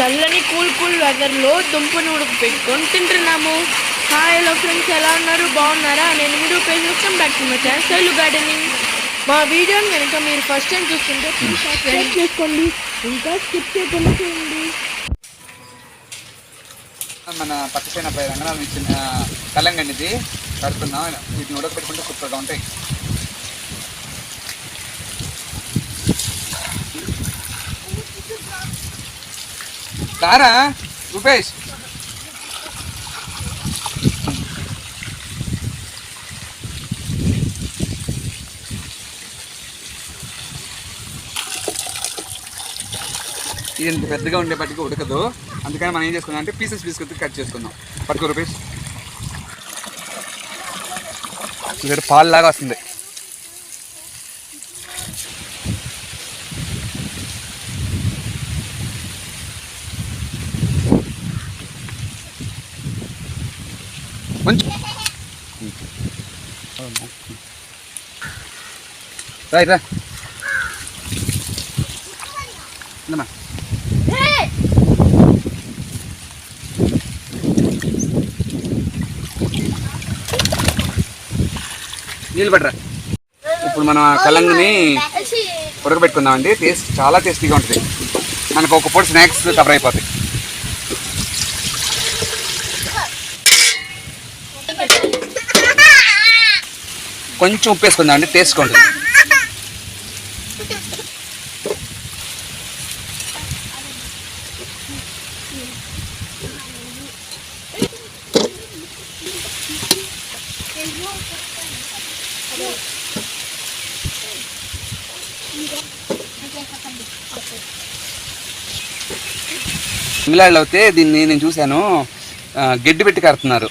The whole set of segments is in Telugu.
చల్లని కూల్ కూల్ వెదర్లో దుంపను ఉడక పెట్టుకొని తింటున్నాము. హాయ్ హలో ఫ్రెండ్స్ ఎలా ఉన్నారు? బాగున్నారా? నేను మీరు page welcome back to my channel Sailu gardening మా వీడియోని కనుక మీరు ఫస్ట్ టైం చూస్తుంటే ప్లీజ్ సబ్స్క్రైబ్ చేసుకోండి. ఇంకా స్కిప్ చేయకుండా చూడండి. మన పచ్చసైన పై రంగనాథం ఇచ్చిన కలంగండి కడుతున్నాం. వీటిని ఉడకపెట్టుకుంటే సూపర్గా ఉంటాయి. రారా రూపేష్. ఇది ఇంత పెద్దగా పట్టుకు ఉడకదు. అందుకని మనం ఏం చేసుకుందాం అంటే పీసెస్ పీసెస్ కట్ చేసుకుందాం. పట్టుకో రూపేష్. ఇక్కడ పాలు లాగా వస్తుంది. రైట్ రా. ఇందమ్మా. నీళ్ళు పట్టరా. ఇప్పుడు మనం ఆ కలంగిని ఉడకబెట్టుకుందామండి టేస్ట్ చాలా టేస్టీగా ఉంటుంది. మనకు ఒక పూట స్నాక్స్ కవర్ అయిపోతాయి. కొంచెం ఉప్పు వేసుకుందాం అండి టేస్ట్ ఉంటుంది తమిళనాడులో అయితే దీన్ని నేను చూశాను. గడ్డి పెట్టి కడుతున్నారు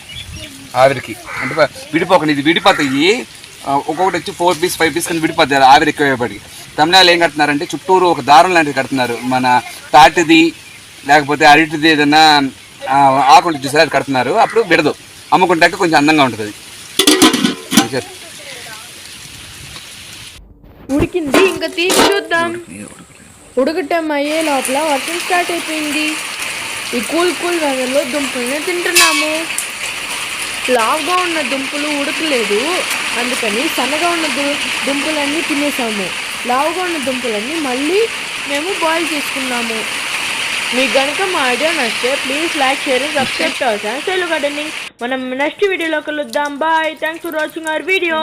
ఆవిరికి. అంటే విడిపోకండి ఇది విడిపోతాయి. ఒక్కొక్కటి వచ్చి ఫోర్ పీస్ ఫైవ్ పీస్ కింద విడిపోతారు ఆవిరి ఎక్కువైపడి తమిళనాడు ఏం కడుతున్నారంటే చుట్టూరు ఒక దారం లాంటిది కడుతున్నారు. మన తాటిది లేకపోతే అరటిది ఏదైనా ఆ, ఆకుంటే చూసారు అది కడుతున్నారు. అప్పుడు విడదు. అమ్ముకుంటాక కొంచెం అందంగా ఉంటుంది. ఉడికింది. ఇంకా తీసి చూద్దాం. ఉడకటం అయ్యే లోపల. వర్షం స్టార్ట్ అయిపోయింది. ఈ కూల్ కూల్ వెదర్లో దుంపల్ని తింటున్నాము. లావుగా ఉన్న దుంపలు ఉడకలేదు. అందుకని సన్నగా ఉన్న దు దుంపలన్నీ తినేసాము. లావుగా ఉన్న దుంపలన్నీ మళ్ళీ మేము బాయిల్ చేసుకున్నాము. మీకు గనుక మా ఐడియా నచ్చితే please like share subscribe to our channel gardening మనం నెక్స్ట్ వీడియోలో కలుద్దాం. Bye thanks for watching our video